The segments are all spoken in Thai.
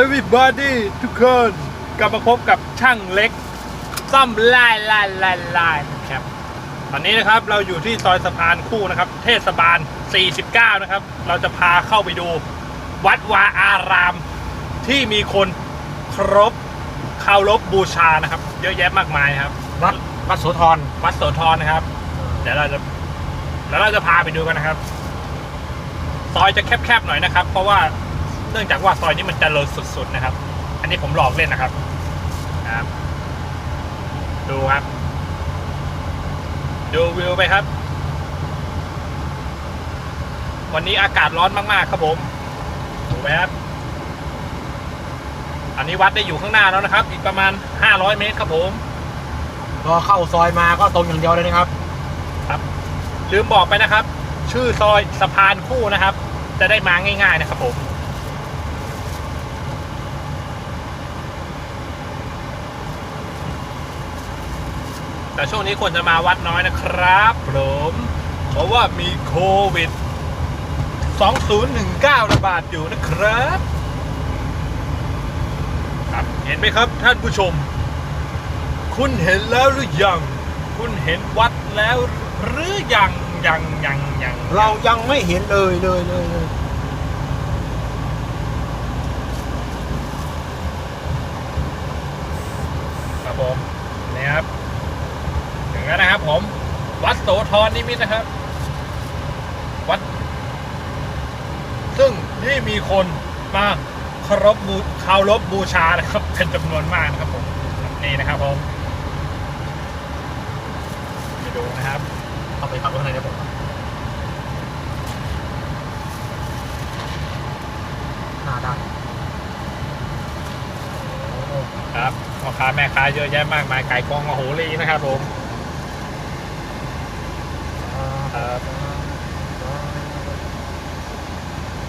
everybody ทุกคนกลับมาพบกับช่างเล็ก ซ่อมลายลายลายลายนะครับตอนนี้นะครับเราอยู่ที่ซอยสะพานคู่นะครับ เทศบาล 49 นะครับ เราจะพาเข้าไปดูวัดวาอาราม ที่มีคนครบเคารพบูชานะครับ เยอะแยะมากมายนะครับ วัดวัดโสธรวัดโสธรนะครับ เดี๋ยวเราจะแล้วเราจะพาไปดูกันนะครับ ซอยจะแคบๆหน่อยนะครับ เพราะว่า เนื่องจากว่าซอยนี้มันเจริญสุด ๆนะครับ อันนี้ผมหลอกเล่นนะครับนะครับ ดูครับ ดูวิวไปครับ วันนี้อากาศร้อนมากๆครับผมดูไหมครับอันนี้วัดได้อยู่ข้างหน้าแล้วนะครับ อีกประมาณ 500 เมตรครับผมพอเข้าซอยมาก็ตรงอย่างเดียวเลยนะครับ ลืมบอกไปนะครับ ชื่อซอยสะพานคู่นะครับ จะได้มาง่าย ๆ นะครับผม แต่ช่วงนี้ควรจะมาวัดน้อยนะครับผมเพราะว่ามีโควิด 2019 ระบาดอยู่นะครับครับเห็นไหมครับท่านผู้ชม คุณเห็นแล้วหรือยัง คุณเห็นวัดแล้วหรือยังยังยังยังเรายังไม่เห็นเลยเลยเลยเลยครับผมนี่ครับถึง แล้วนะครับ ผม วัดโสธรนิมิตนะครับ วัด ซึ่งนี่มีคนมาเคารพบูเคารพบูชานะครับ เป็นจำนวนมากนะครับผมนี่นะครับผมไปดูนะครับเข้าไปขับรถข้างในได้ผมหน้าด้ครับพ่อค้าแม่ค้าเยอะแยะมากมายไก่กองโอ้โหลีนะครับผม ครับ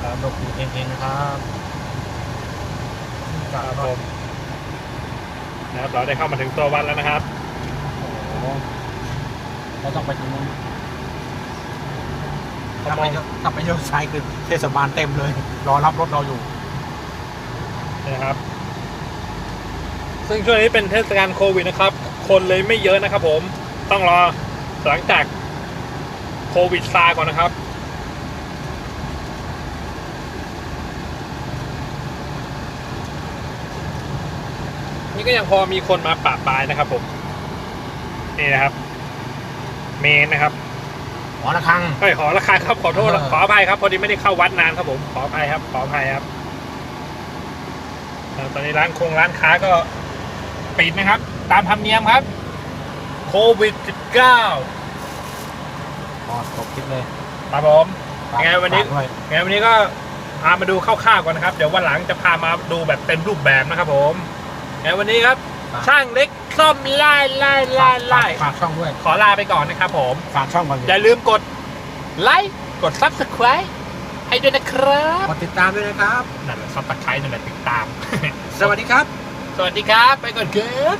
ครับนกอยู่เองๆนะครับครับผมนะครับเราได้เข้ามาถึงตัววัดแล้วนะครับเราต้องไปทางนู้นเขาถ้าไปองเลี้ยวถ้าไปเลี้ยวซ้ายคือเทศบาลเต็มเลย รอรับรถเราอยู่นะครับ ซึ่งช่วงนี้เป็นเทศกาลโควิดนะครับ คนเลยไม่เยอะนะครับผมต้องรอหลังจาก ควิดซาก่อนนะครับ นี่ก็ยังพอมีคนมาปะปายนะครับผม นี่นะครับ เมนนะครับ หอระฆังเฮ้ยขอราคาครับขอโทษเออขออภัยครับ พอดีไม่ได้เข้าวัดนานครับผมขออภัยครับขออภัยครับเอ่อตอนนี้ร้านคงร้านค้าก็ปิดนะครับ ตามธรรมเนียมครับ โควิด -19 อ๋อจบคลิปเลยครับผมยังไงวันนี้ฝากด้วยงั้นวันนี้ก็พามาดูคร่าวๆก่อนนะครับ เดี๋ยววันหลังจะพามาดูแบบเต็มรูปแบบนะครับผมงั้นวันนี้ครับ ช่างเล็กซ่อมไล่ไล่ไล่ไล่ฝากช่องด้วย ขอลาไปก่อนนะครับผม ฝากช่องก่อนอย่าลืมกดไลค์กด subscribe ให้ด้วยนะครับกดติดตามด้วยนะครับ นั่นแหละซับสไครต์นั่นแหละติดตาม สวัสดีครับ สวัสดีครับ ไปก่อนครับ